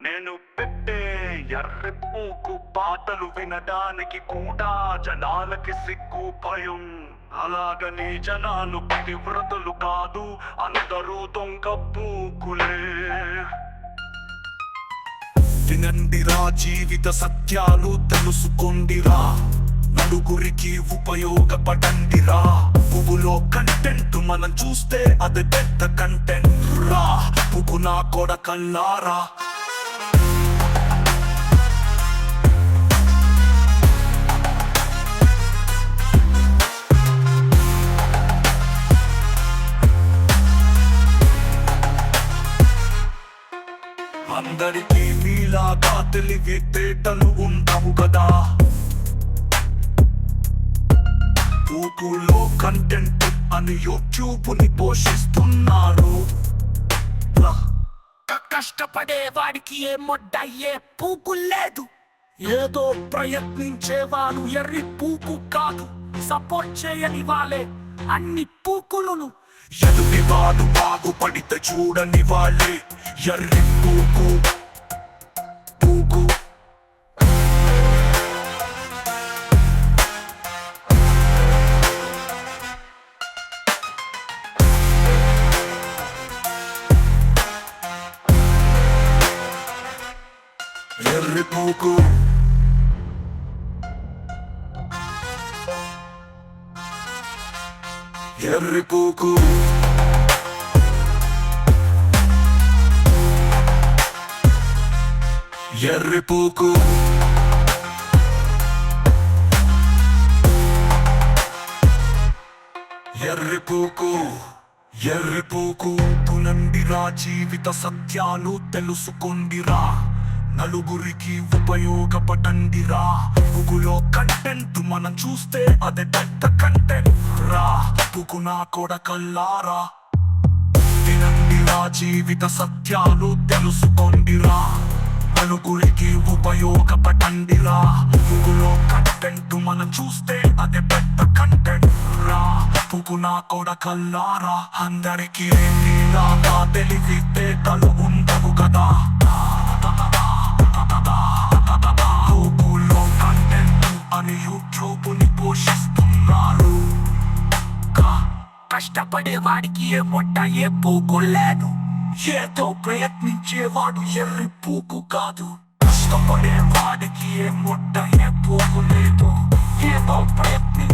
నేను పెట్టే ఎర్ర పూకు పాటలు వినడానికి కూడా జనాలకి సిగ్గు భయం. అలాగని జనాలు పతివ్రతలు కాదు అందరూ దొంగ పూకులే వినండిరా జీవిత సత్యాలు తెలుసుకోండిరా నలుగురికి ఉపయోగపడండిరా పువ్వులో కంటెంట్ మనం చూస్తే అది పెద్ద కంటెంట్ రా. పువ్వు నా కొడకల్లారా. అందరికీ మీలాగా తెలివితేటలు ఉండవు కదా. ఊపులో కంటెంట్ అని యూట్యూబ్ని పోషిస్తున్నారు కష్టపడే వాడికి ఏ మొడ్డయ్యే పూకు లేదు. ఏదో ప్రయత్నించేవాడు ఎర్రి పూకు కాదు. సపోర్ట్ చేయని వాళ్ళే. అన్ని పూకులను ఎదుటి వాడు బాగుపడితే చూడని వాళ్ళే. ఎర్రి పూకు పూకు ఎర్రి పూకు ఎర్రి పూకు ఎర్రి పూకు ఎర్రి పూకు ఎర్రి పూకు పులండిరా జీవిత సత్యాలు తెలుసుకోండిరా. నలుగురికి ఉపయోగపడండిరా. పుగులో కంటెంట్ మనం చూస్తే అది పెద్ద కంటెంట్ రా. పుగు నా కొడకల్లారా. వినండిరా జీవిత సత్యాలు తెలుసుకోండిరా. నలుగురికి ఉపయోగపడండిరా. పుగులో కంటెంట్ మనం చూస్తే అది పెద్ద కంటెంట్ రా. పుగు నా కొడకల్లారా. అందరికీ నీలాగా తెలివితేటలు ఉండవు మరియు అని పోషిస్తున్నారు. కా- కష్టపడే వాడికి ఏ మొట్ట ఏ పూకు ఏదో ప్రయత్నించేవాడు ఎర్రి పూకు కాదు. కష్టపడే వాడికి ఏ మొట్ట ఏ పూకు లేదు. ఏదో ప్రయత్ని